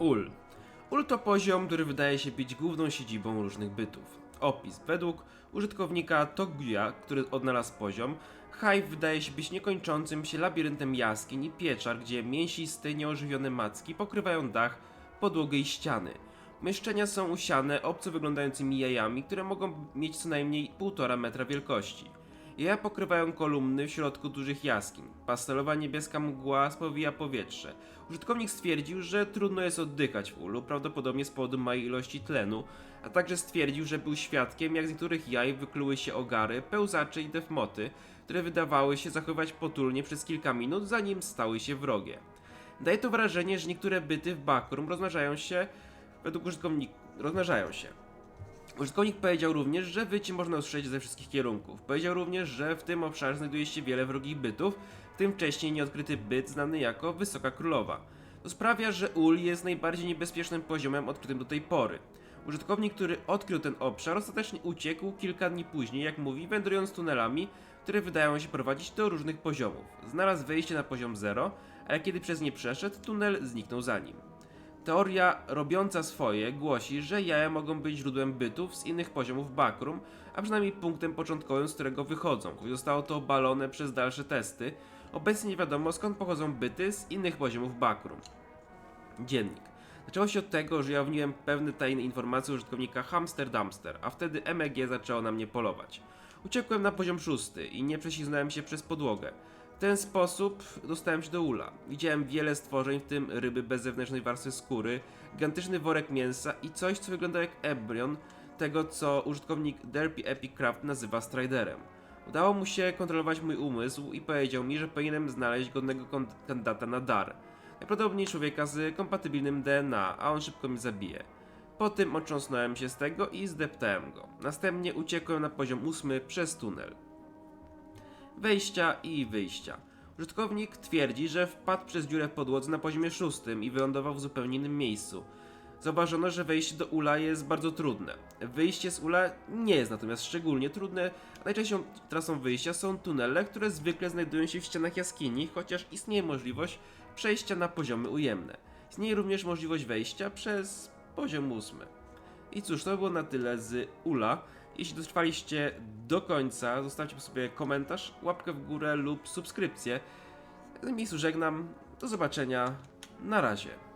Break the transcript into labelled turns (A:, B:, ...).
A: Ul. Ul to poziom, który wydaje się być główną siedzibą różnych bytów. Opis. Według użytkownika Toguya, który odnalazł poziom, Hive wydaje się być niekończącym się labiryntem jaskiń i pieczar, gdzie mięsiste, nieożywione macki pokrywają dach, podłogę i ściany. Umieszczenia są usiane obco wyglądającymi jajami, które mogą mieć co najmniej 1,5 metra wielkości. Jaja pokrywają kolumny w środku dużych jaskiń. Pastelowa niebieska mgła spowija powietrze. Użytkownik stwierdził, że trudno jest oddychać w ulu, prawdopodobnie z powodu małej ilości tlenu, a także stwierdził, że był świadkiem, jak z niektórych jaj wykluły się ogary, pełzacze i defmoty, które wydawały się zachowywać potulnie przez kilka minut, zanim stały się wrogie. Daje to wrażenie, że niektóre byty w Backroom rozmnażają się według użytkownika rozmnażają się. Użytkownik powiedział również, że wycie można usłyszeć ze wszystkich kierunków. Powiedział również, że w tym obszarze znajduje się wiele wrogich bytów, w tym wcześniej nieodkryty byt znany jako Wysoka Królowa. To sprawia, że Ul jest najbardziej niebezpiecznym poziomem odkrytym do tej pory. Użytkownik, który odkrył ten obszar, ostatecznie uciekł kilka dni później, jak mówi, wędrując tunelami, które wydają się prowadzić do różnych poziomów. Znalazł wejście na poziom 0, ale kiedy przez nie przeszedł, tunel zniknął za nim. Teoria robiąca swoje głosi, że jaja mogą być źródłem bytów z innych poziomów Backroom, a przynajmniej punktem początkowym, z którego wychodzą. Choć zostało to obalone przez dalsze testy, obecnie nie wiadomo skąd pochodzą byty z innych poziomów Backroom. Dziennik. Zaczęło się od tego, że ujawniłem pewne tajne informacje użytkownika Hamster Dumpster, a wtedy MEG zaczęło na mnie polować. Uciekłem na poziom szósty i nie prześlizgnąłem się przez podłogę. W ten sposób dostałem się do ula. Widziałem wiele stworzeń, w tym ryby bez zewnętrznej warstwy skóry, gigantyczny worek mięsa i coś, co wygląda jak embrion tego, co użytkownik Derpy Epic Craft nazywa Striderem. Udało mu się kontrolować mój umysł i powiedział mi, że powinienem znaleźć godnego kandydata na dar. Najprawdopodobniej człowieka z kompatybilnym DNA, a on szybko mnie zabije. Po tym otrząsnąłem się z tego i zdeptałem go. Następnie uciekłem na poziom ósmy przez tunel wejścia i wyjścia. Użytkownik twierdzi, że wpadł przez dziurę w podłodze na poziomie szóstym i wylądował w zupełnie innym miejscu. Zauważono, że wejście do ula jest bardzo trudne. Wyjście z ula nie jest natomiast szczególnie trudne, a najczęstszą trasą wyjścia są tunele, które zwykle znajdują się w ścianach jaskini, chociaż istnieje możliwość przejścia na poziomy ujemne. Istnieje również możliwość wejścia przez poziom ósmy. I cóż, to było na tyle z Ula. Jeśli dotrwaliście do końca, zostawcie po sobie komentarz, łapkę w górę lub subskrypcję. W tym miejscu żegnam. Do zobaczenia. Na razie.